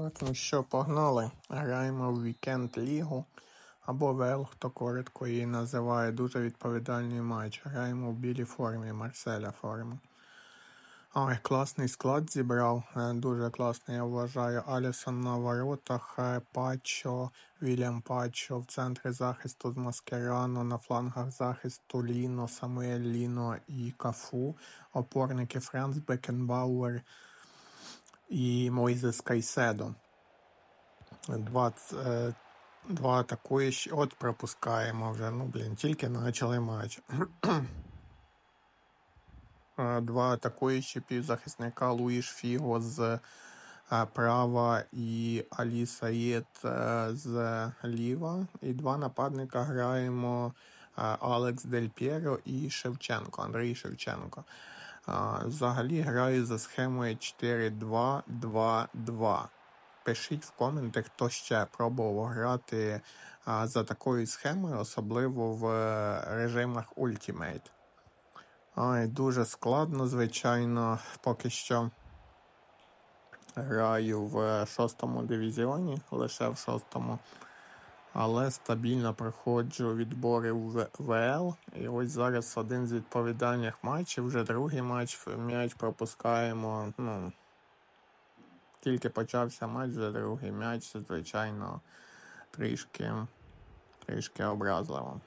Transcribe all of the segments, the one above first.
Так, ну що, погнали. Граємо в вікенд лігу або ВЛ, хто коротко її називає. Дуже відповідальний матч. Граємо в білій формі, Марселя формі. Ой, класний склад зібрав. е, Дуже класний, я вважаю. Алісон на воротах, е, Пачо, Вільям Пачо в центрі захисту з Маскерано, на флангах захисту Ліно, Самуель Ліно і Кафу. Опорники Франц Бекенбауер і Мойзес Кайседо. Два, е, два атакуючі. От пропускаємо вже. Ну, блін, тільки почали матч. Е, Два атакуючі півзахисника Луїш Фіго з е, права і Алі Саєд е, з ліва. І два нападника граємо Алекс Дель Пєро і Шевченко, Андрій Шевченко. Взагалі граю за схемою 4-2-2-2. Пишіть в коменти, хто ще пробував грати а, за такою схемою, особливо в е, режимах Ultimate. Ай, дуже складно, звичайно, поки що граю в шостому дивізіоні, лише в шостому. Але стабільно проходжу відбори в ВЛ. І ось зараз один з відповідальних матчів, вже другий матч, м'яч пропускаємо. Ну, тільки почався матч, вже другий м'яч, звичайно, трішки, трішки образливо.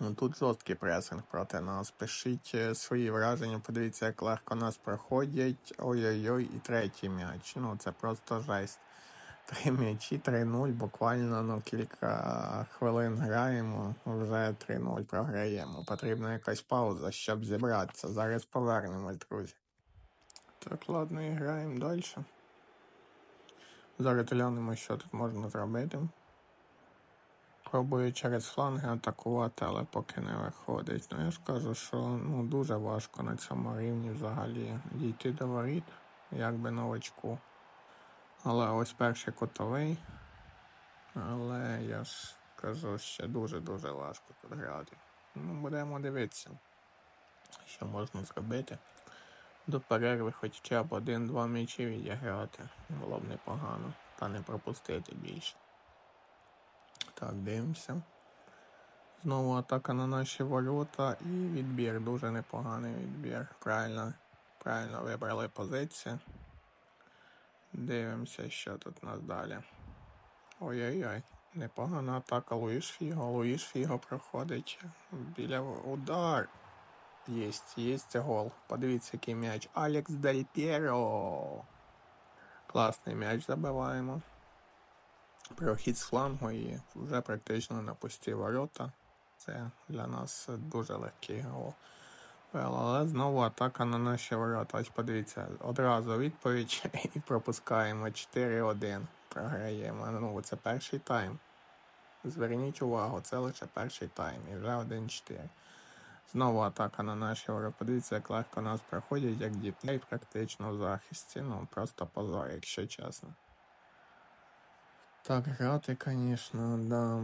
Ну, Тут жорсткий пресинг проти нас. Пишіть е, свої враження, подивіться, як легко нас проходять. Ой-ой-ой, і третій м'яч. Ну, це просто жесть. Три м'ячі, 3-0, буквально ну, кілька хвилин граємо, вже 3-0 програємо. Потрібна якась пауза, щоб зібратися. Зараз повернемось, друзі. Так, ладно, і граємо далі. Зараз глянемо, що тут можна зробити. Пробую через фланги атакувати, але поки не виходить. Ну я ж кажу, що ну, дуже важко на цьому рівні взагалі дійти до воріт, як би новачку. Але ось перший кутовий. Але я ж кажу, ще дуже-дуже важко тут грати. Ну, будемо дивитися, що можна зробити. До перерви хоча б один-два м'ячі відіграти. Було б непогано. Та не пропустити більше. Так, дивимося. Знову атака на наші ворота і відбір. Дуже непоганий відбір. Правильно, правильно вибрали позицію. Дивимося, що тут у нас далі. Ой-ой-ой. Непогана атака Луїш Фіго. Луїш Фіго проходить біля удар. Єсть, єсть гол. Подивіться, який м'яч. Алекс Дель Пєро. Класний м'яч забиваємо. Прохід з флангу і вже практично на пусті ворота. Це для нас дуже легкий гол. Але знову атака на наші ворота. Ось подивіться, одразу відповідь і пропускаємо 4-1. Програємо. Ну, це перший тайм. Зверніть увагу, це лише перший тайм і вже 1-4. Знову атака на наші ворота. Подивіться, як легко нас проходять, як дітей практично в захисті. Ну, просто позор, якщо чесно. Так, грати, звісно, да.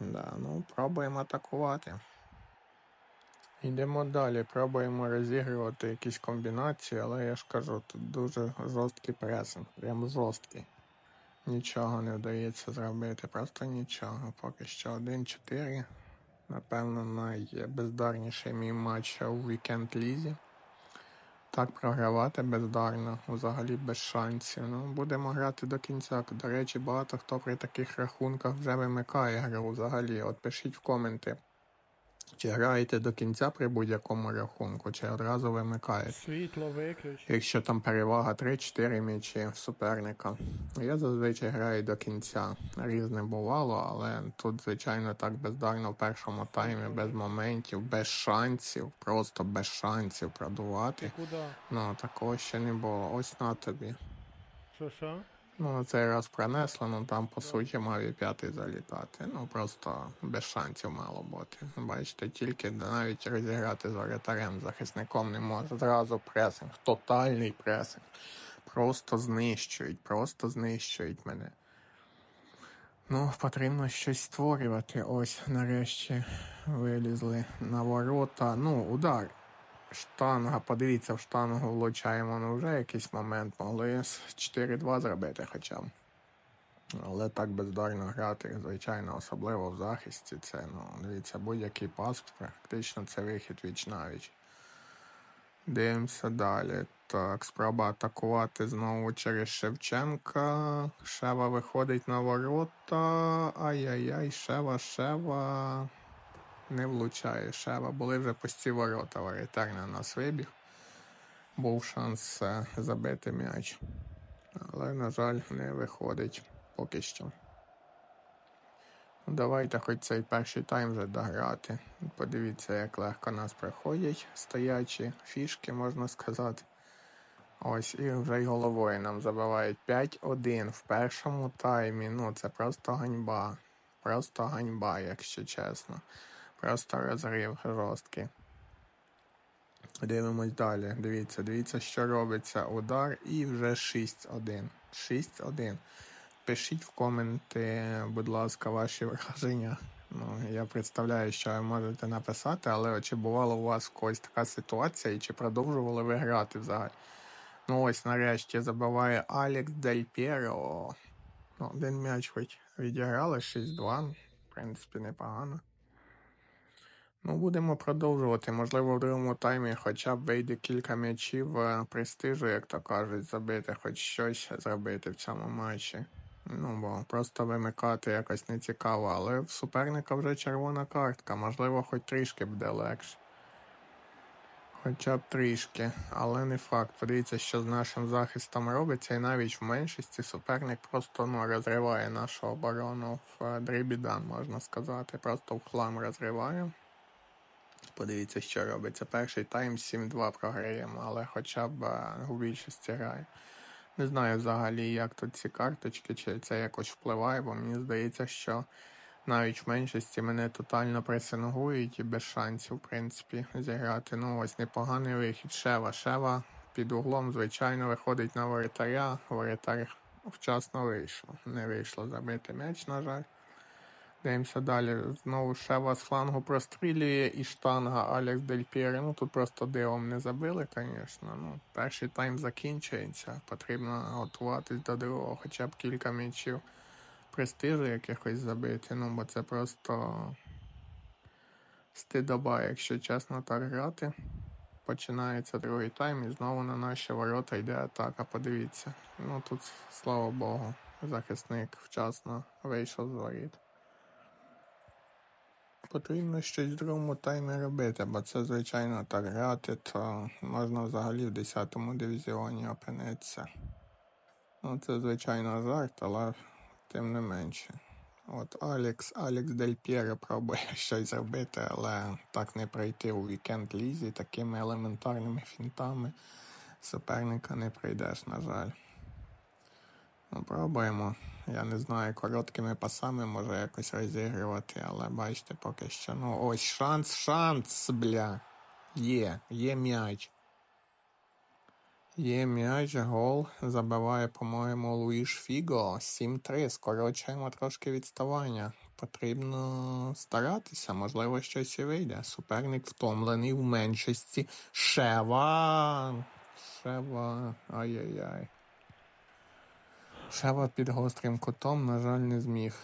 Да, ну, пробуємо атакувати. Йдемо далі, пробуємо розігрувати якісь комбінації, але я ж кажу, тут дуже жорсткий пресинг, прям жорсткий. Нічого не вдається зробити, просто нічого. Поки що 1-4. Напевно, найбездарніший мій матч у вікенд лізі. Так програвати бездарно, взагалі без шансів. Ну, будемо грати до кінця. До речі, багато хто при таких рахунках вже вимикає гру взагалі. От пишіть в коменти, чи граєте до кінця при будь-якому рахунку, чи одразу вимикаєте. Світло виключ. Якщо там перевага 3-4 м'ячі в суперника. Я зазвичай граю до кінця. Різне бувало, але тут, звичайно, так бездарно в першому таймі, без моментів, без шансів, просто без шансів продувати. Куда? Ну, такого ще не було. Ось на тобі. Що що? Ну, на цей раз пронесло, ну там по суті мав і п'ятий залітати. Ну просто без шансів мало бути. Бачите, тільки навіть розіграти з воротарем, захисником не може. Зразу пресинг, тотальний пресинг. Просто знищують, просто знищують мене. Ну, потрібно щось створювати. Ось нарешті вилізли на ворота. Ну, удар. Штанга, подивіться, в штангу влучаємо, ну вже якийсь момент могли з 4-2 зробити хоча б. Але так бездарно грати, звичайно, особливо в захисті. Це, ну, дивіться, будь-який пас, практично це вихід віч навіч. Дивимося далі. Так, спроба атакувати знову через Шевченка. Шева виходить на ворота. Ай-яй-яй, Шева, Шева. Не влучає Шева. Були вже пусті ворота. Воротар на нас вибіг. Був шанс е, забити м'яч. Але, на жаль, не виходить поки що. Ну, Давайте хоч цей перший тайм вже дограти. Подивіться, як легко нас приходять стоячі фішки, можна сказати. Ось, і вже й головою нам забивають 5-1 в першому таймі. Ну, це просто ганьба. Просто ганьба, якщо чесно. Просто розрив жорсткий. Дивимось далі. Дивіться, дивіться, що робиться. Удар і вже 6-1. 6-1. Пишіть в коменти, будь ласка, ваші враження. Ну, я представляю, що ви можете написати, але чи бувала у вас когось така ситуація, і чи продовжували ви грати взагалі? Ну ось нарешті забиває Алекс Дель Пєро. Ну, один м'яч хоч відіграли 6-2. В принципі, непогано. Ну, будемо продовжувати. Можливо, в другому таймі хоча б вийде кілька м'ячів е, престижу, як то кажуть, забити, хоч щось зробити в цьому матчі. Ну, бо просто вимикати якось не цікаво, але в суперника вже червона картка, можливо, хоч трішки буде легше. Хоча б трішки, але не факт. Подивіться, що з нашим захистом робиться, і навіть в меншості суперник просто ну, розриває нашу оборону в е, дрібідан, можна сказати. Просто в хлам розриває. Подивіться, що робиться. Перший тайм 7-2 програємо, але хоча б е, у більшості грає. Не знаю взагалі, як тут ці карточки, чи це якось впливає, бо мені здається, що навіть в меншості мене тотально пресингують і без шансів, в принципі, зіграти. Ну, ось непоганий вихід. Шева. Шева під углом, звичайно, виходить на воротаря. Воротар вчасно вийшло. Не вийшло забити м'яч, на жаль. Дивимося далі. Знову Шева з флангу прострілює і штанга Алекс Дель Пєре. Ну тут просто дивом не забили, звісно. Ну, перший тайм закінчується. Потрібно готуватись до другого, хоча б кілька м'ячів престижу якихось забити. Ну, бо це просто стидоба, якщо чесно так грати. Починається другий тайм і знову на наші ворота йде атака. Подивіться. Ну тут, слава Богу, захисник вчасно вийшов з воріт. Потрібно щось в другому таймі робити, бо це, звичайно, так грати, то можна взагалі в 10-му дивізіоні опинитися. Ну, це, звичайно, азарт, але тим не менше. От Алекс, Алекс Дель П'єро пробує щось зробити, але так не пройти у вікенд лізі такими елементарними фінтами. Суперника не прийдеш, на жаль. Пробуємо. Я не знаю, короткими пасами може якось розігрувати, але бачите, поки що. Ну, ось шанс, шанс, бля. Є, є м'яч. Є м'яч, гол. Забиває, по-моєму, Луїш Фіго. 7-3. Скорочуємо трошки відставання. Потрібно старатися, можливо, щось і вийде. Суперник втомлений в меншості. Шева. Шева. Ай-яй-яй. Шева під гострим кутом, на жаль, не зміг.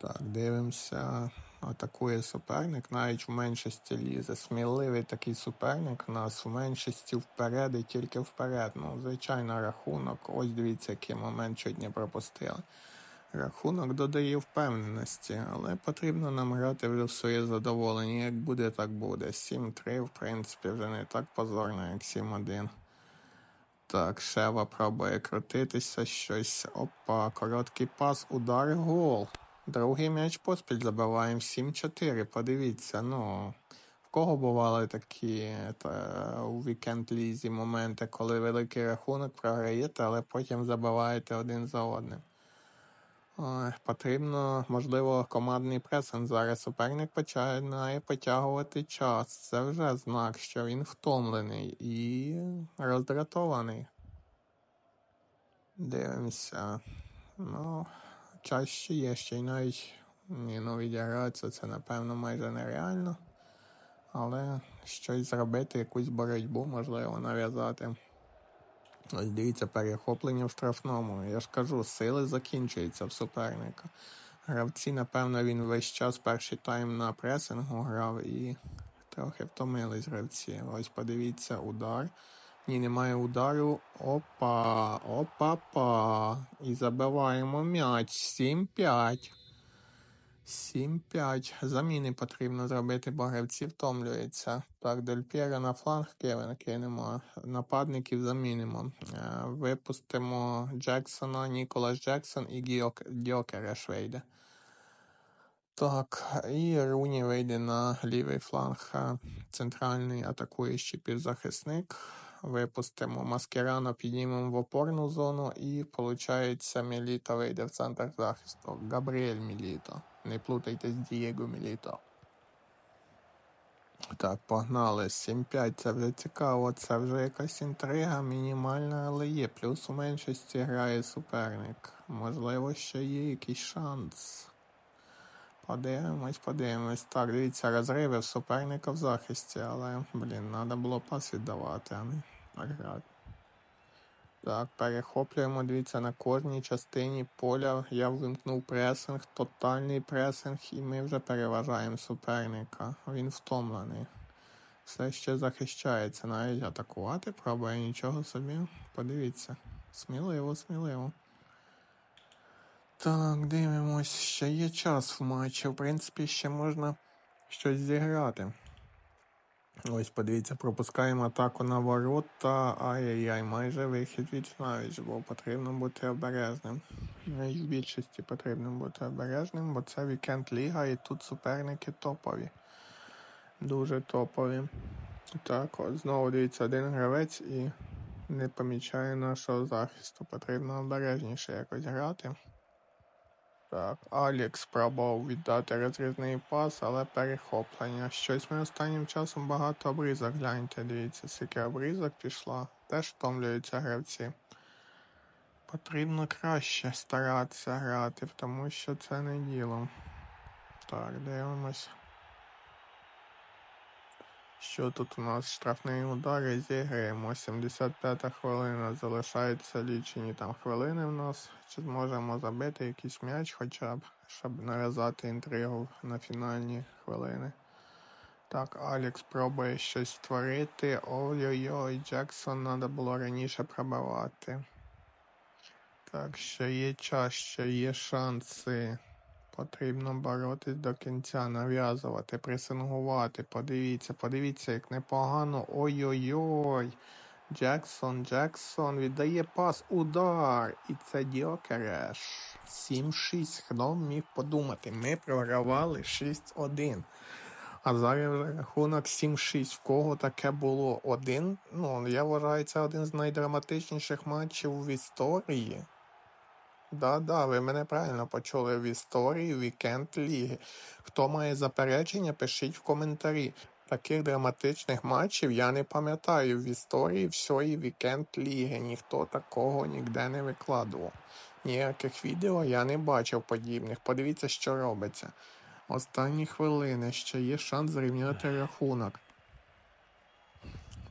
Так, дивимося. Атакує суперник, навіть в меншості лізе. Сміливий такий суперник нас в меншості вперед і тільки вперед. Ну, звичайно, рахунок. Ось дивіться, який момент чуть не пропустили. Рахунок додає впевненості, але потрібно нам грати вже в своє задоволення. Як буде, так буде. 7-3, в принципі, вже не так позорно, як 7-1. Так, Шева пробує крутитися, щось. Опа, короткий пас, удар, гол. Другий м'яч поспіль забиваємо 7-4. Подивіться, ну. В кого бували такі та, у вікенд лізі моменти, коли великий рахунок програєте, але потім забиваєте один за одним. Ой, потрібно, можливо, командний пресинг. Зараз суперник починає потягувати час. Це вже знак, що він втомлений і роздратований. Дивимося. Ну, час ще є, ще й навіть ні, ну відігратися це, напевно, майже нереально. але щось зробити, якусь боротьбу, можливо, нав'язати. Ось дивіться, перехоплення в штрафному. Я ж кажу, сили закінчуються в суперника. Гравці, напевно, він весь час перший тайм на пресингу грав і трохи втомились гравці. Ось подивіться, удар. Ні, немає удару. Опа, опа-па. І забиваємо м'яч. 7-5. 7-5. Заміни потрібно зробити, бо гравці втомлюються. Так, Дель П'єро на фланг кинемо. Нападників замінимо. Е, Випустимо Джексона, Ніколас Джексон і Гіок... Дьокереш вийде. Так, і Руні вийде на лівий фланг. е, Центральний атакуючий півзахисник. Випустимо Маскерано, піднімемо в опорну зону і, виходить, Міліто вийде в центр захисту. Габріель Міліто. Не плутайте з Дієго Міліто. Так, погнали. 7-5, це вже цікаво, це вже якась інтрига мінімальна, але є. Плюс у меншості грає суперник. Можливо, ще є якийсь шанс. Подивимось, подивимось. Так, дивіться, розриви суперника в захисті, але, блін, треба було пас віддавати, а не грати. Так, перехоплюємо, дивіться, на кожній частині поля я вимкнув пресинг, тотальний пресинг, і ми вже переважаємо суперника. Він втомлений. Все ще захищається, навіть атакувати пробує нічого собі. Подивіться. Сміливо, сміливо. Так, дивимось, ще є час в матчі. В принципі, ще можна щось зіграти. Ось, подивіться, пропускаємо атаку на ворота. Ай-яй-яй, майже вихід від навіть, бо потрібно бути обережним. Ну, і в більшості потрібно бути обережним, бо це вікенд ліга і тут суперники топові. Дуже топові. Так, от знову дивіться, один гравець і не помічає нашого захисту. Потрібно обережніше якось грати. Так, Алікс спробував віддати розрізний пас, але перехоплення. Щось ми останнім часом багато обрізок. Гляньте, дивіться, скільки обрізок пішло. Теж втомлюються гравці. Потрібно краще старатися грати, тому що це не діло. Так, дивимось. Що тут у нас штрафний удар і зіграємо. 75-та хвилина. Залишаються лічені там хвилини в нас. Чи зможемо забити якийсь м'яч хоча б, щоб нав'язати інтригу на фінальні хвилини. Так, Алікс пробує щось створити. Ой-ой-ой, Джексон треба було раніше пробивати. Так, ще є час, ще є шанси. Потрібно боротись до кінця, нав'язувати, пресингувати. Подивіться, подивіться, як непогано. Ой-ой-ой. Джексон, Джексон віддає пас, удар. І це Дьокереш. 7-6. Хто міг подумати? Ми програвали 6-1. А зараз рахунок 7-6. В кого таке було один? Ну, я вважаю, це один з найдраматичніших матчів в історії. Да-да, ви мене правильно почули в історії вікенд ліги. Хто має заперечення, пишіть в коментарі. Таких драматичних матчів я не пам'ятаю в історії всієї вікенд ліги. Ніхто такого ніде не викладував. Ніяких відео я не бачив подібних. Подивіться, що робиться. Останні хвилини ще є шанс зрівняти рахунок.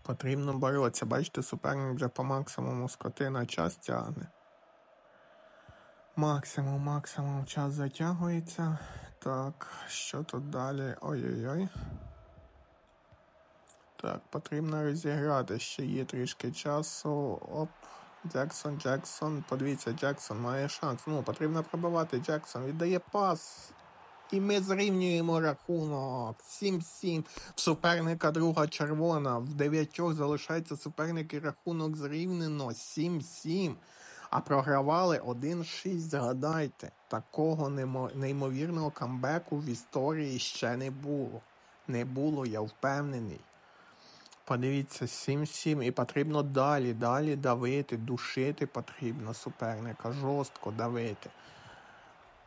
Потрібно боротися. Бачите, суперник вже по максимуму скотина час тягне. Максимум, максимум час затягується. Так, що тут далі? Ой-ой-ой. Так, потрібно розіграти. Ще є трішки часу. Оп. Джексон, Джексон. Подивіться, Джексон має шанс. Ну, потрібно пробивати. Джексон віддає пас. І ми зрівнюємо рахунок. 7-7. В суперника друга червона. В дев'ятьох залишається суперник і рахунок зрівнено. 7-7. А програвали 1-6, згадайте. Такого неймовірного камбеку в історії ще не було. Не було, я впевнений. Подивіться, 7-7. І потрібно далі, далі давити, душити потрібно суперника, жорстко давити.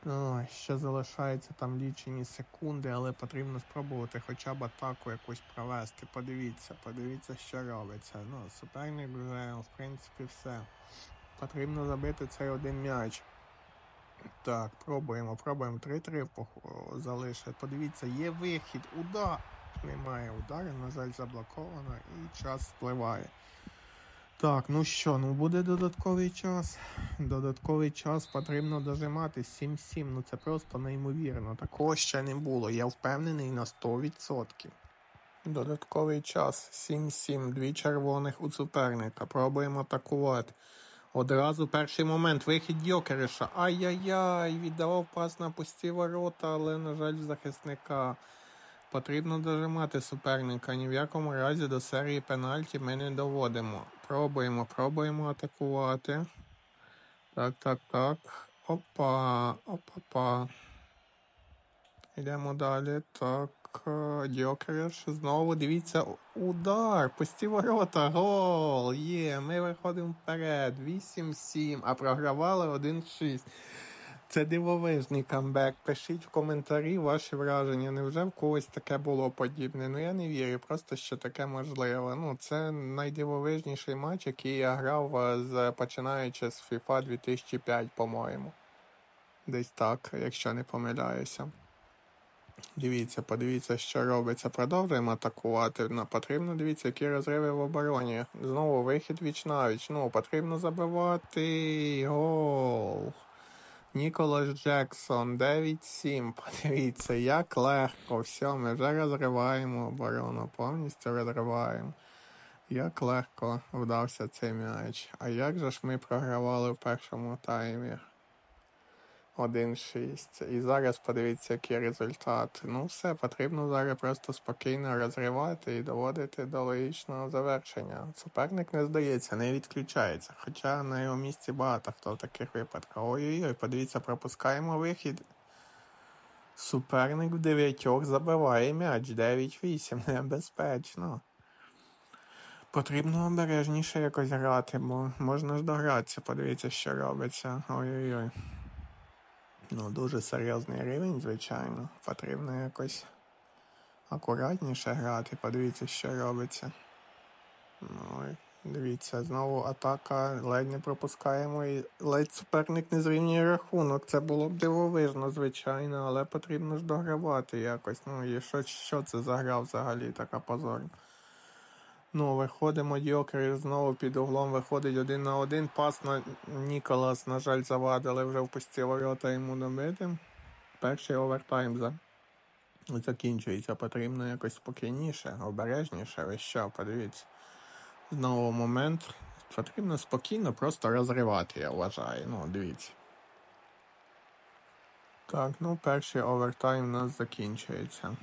Ой, ще залишається там лічені секунди, але потрібно спробувати хоча б атаку якусь провести. Подивіться, подивіться, що робиться. Ну, суперник вже, в принципі, все. Потрібно забити цей один м'яч. Так, пробуємо, пробуємо. 3-3 пох- залишить. Подивіться, є вихід, удар. Немає удару, на жаль, заблоковано і час спливає. Так, ну що, ну буде додатковий час. Додатковий час потрібно дожимати 7-7. Ну це просто неймовірно. Такого ще не було. Я впевнений на 100%. Додатковий час 7-7. Дві червоних у суперника. Пробуємо атакувати. Одразу перший момент. Вихід Йокериша. Ай-яй-яй, віддавав пас на пусті ворота, але, на жаль, захисника. Потрібно дожимати суперника. Ні в якому разі до серії пенальті ми не доводимо. Пробуємо, пробуємо атакувати. Так, так, так. Опа, опа-па. Йдемо далі. Так. Е, Дьокереш. Знову дивіться. Удар. Пусті ворота. Гол. Є. Ми виходимо вперед. 8-7. А програвали 1-6. Це дивовижний камбек. Пишіть в коментарі ваші враження. Невже в когось таке було подібне? Ну я не вірю, просто що таке можливо. Ну, це найдивовижніший матч, який я грав е, з починаючи з FIFA 2005, по-моєму. Десь так, якщо не помиляюся. Дивіться, подивіться, що робиться. Продовжуємо атакувати. Ну, потрібно дивіться, які розриви в обороні. Знову вихід віч навіч. Ну, потрібно забивати гол. Ніколас Джексон 9-7. Подивіться, як легко. Все, ми вже розриваємо оборону, повністю розриваємо. Як легко вдався цей м'яч. А як же ж ми програвали в першому таймі? 1-6. І зараз подивіться, який результат. Ну все, потрібно зараз просто спокійно розривати і доводити до логічного завершення. Суперник не здається, не відключається. Хоча на його місці багато хто в таких випадках. Ой-ой-ой, подивіться, пропускаємо вихід. Суперник в дев'ятьох забиває м'яч 9-8. Небезпечно. Потрібно обережніше якось грати, бо можна ж догратися, подивіться, що робиться. Ой-ой-ой. Ну, дуже серйозний рівень, звичайно. Потрібно якось акуратніше грати. Подивіться, що робиться. Ну, дивіться, знову атака, ледь не пропускаємо і ледь суперник не зрівнює рахунок. Це було б дивовижно, звичайно, але потрібно ж догравати якось. Ну і що, що це за гра взагалі така позорна. Ну, виходимо, Дьокер знову під углом виходить один на один. Пас на Ніколас, на жаль, завадили вже в пусті ворота йому добити. Перший овертайм за... закінчується. Потрібно якось спокійніше, обережніше. Ви що, подивіться. Знову момент. Потрібно спокійно просто розривати, я вважаю. Ну, дивіться. Так, ну перший овертайм у нас закінчується.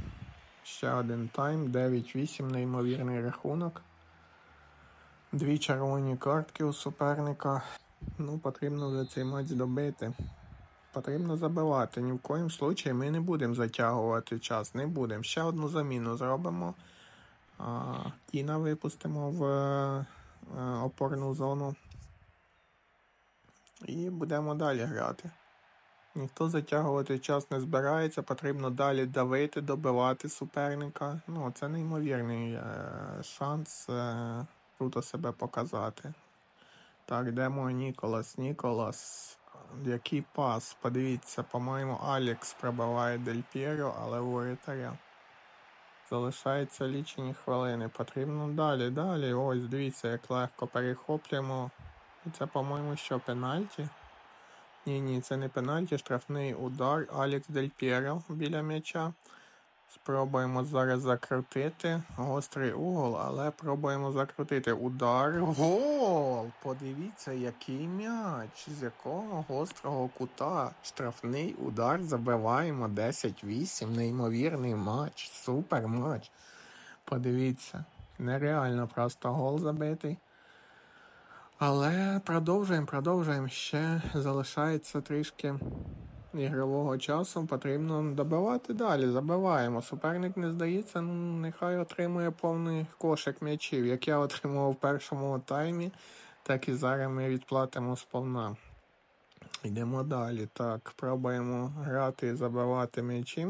Ще один тайм, 9-8, неймовірний рахунок. Дві червоні картки у суперника. Ну, потрібно за цей матч добити. Потрібно забивати. Ні в коїм случаї ми не будемо затягувати час. Не будемо. Ще одну заміну зробимо. А, Кіна випустимо в е, опорну зону. І будемо далі грати. Ніхто затягувати час не збирається, потрібно далі давити, добивати суперника. Ну, це неймовірний е, шанс е, круто себе показати. Так, йдемо Ніколас. Ніколас. Який пас? Подивіться, по-моєму, Алекс пробиває Дель Пєро, але у воротаря. Залишаються лічені хвилини. Потрібно далі, далі. Ось, дивіться, як легко перехоплюємо. І це, по-моєму, що пенальті. Ні, ні, це не пенальті, штрафний удар. Алекс Дель Пєро біля м'яча. Спробуємо зараз закрутити. Гострий угол, але пробуємо закрутити. Удар. Гол! Подивіться, який м'яч. З якого гострого кута. Штрафний удар. Забиваємо 10-8. Неймовірний матч. Супер матч. Подивіться. Нереально просто гол забитий. Але продовжуємо, продовжуємо. Ще залишається трішки ігрового часу. Потрібно добивати далі. Забиваємо. Суперник не здається, ну нехай отримує повний кошик м'ячів. Як я отримував в першому таймі, так і зараз ми відплатимо сповна. Йдемо далі. Так, пробуємо грати і забивати м'ячі.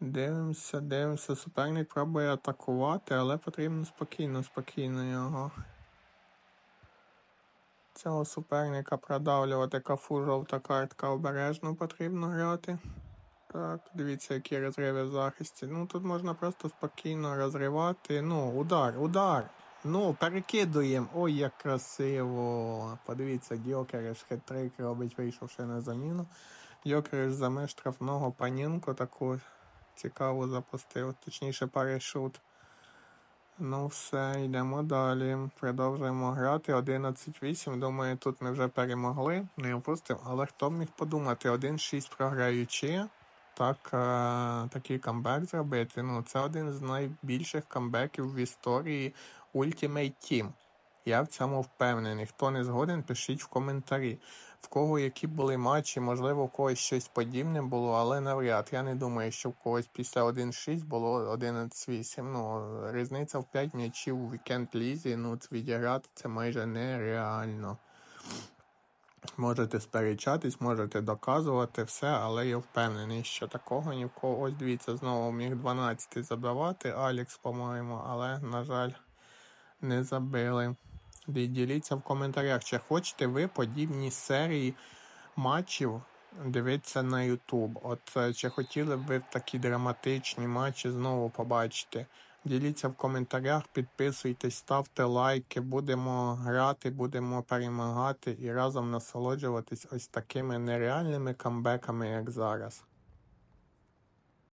Дивимося, дивимося. Суперник пробує атакувати, але потрібно спокійно, спокійно його цього суперника продавлювати кафу жовта картка обережно потрібно грати. Так, дивіться, які розриви в захисті. Ну тут можна просто спокійно розривати. Ну, удар, удар. Ну, перекидуємо. Ой, як красиво. Подивіться, Дьокереш хитрик робить, вийшовши на заміну. Дьокереш за меж штрафного панінку таку цікаву запустив, точніше парашут. Ну все, йдемо далі. Продовжуємо грати. 11-8. Думаю, тут ми вже перемогли. Не опустимо. Але хто б міг подумати, 1-6 програючи. Так, е, такий камбек зробити. Ну, це один з найбільших камбеків в історії Ultimate Team. Я в цьому впевнений. Хто не згоден, пишіть в коментарі. В кого які були матчі, можливо, у когось щось подібне було, але навряд. Я не думаю, що в когось після 1-6 було 11-8. Ну, різниця в 5 м'ячів у вікенд лізі, ну, відіграти це майже нереально. Можете сперечатись, можете доказувати все, але я впевнений, що такого ні в кого. Ось дивіться, знову міг 12 забивати Алікс, по-моєму, але, на жаль, не забили. Ді- Діліться в коментарях, чи хочете ви подібні серії матчів дивитися на YouTube. От е, чи хотіли б ви такі драматичні матчі знову побачити? Діліться в коментарях, підписуйтесь, ставте лайки, будемо грати, будемо перемагати і разом насолоджуватись ось такими нереальними камбеками, як зараз.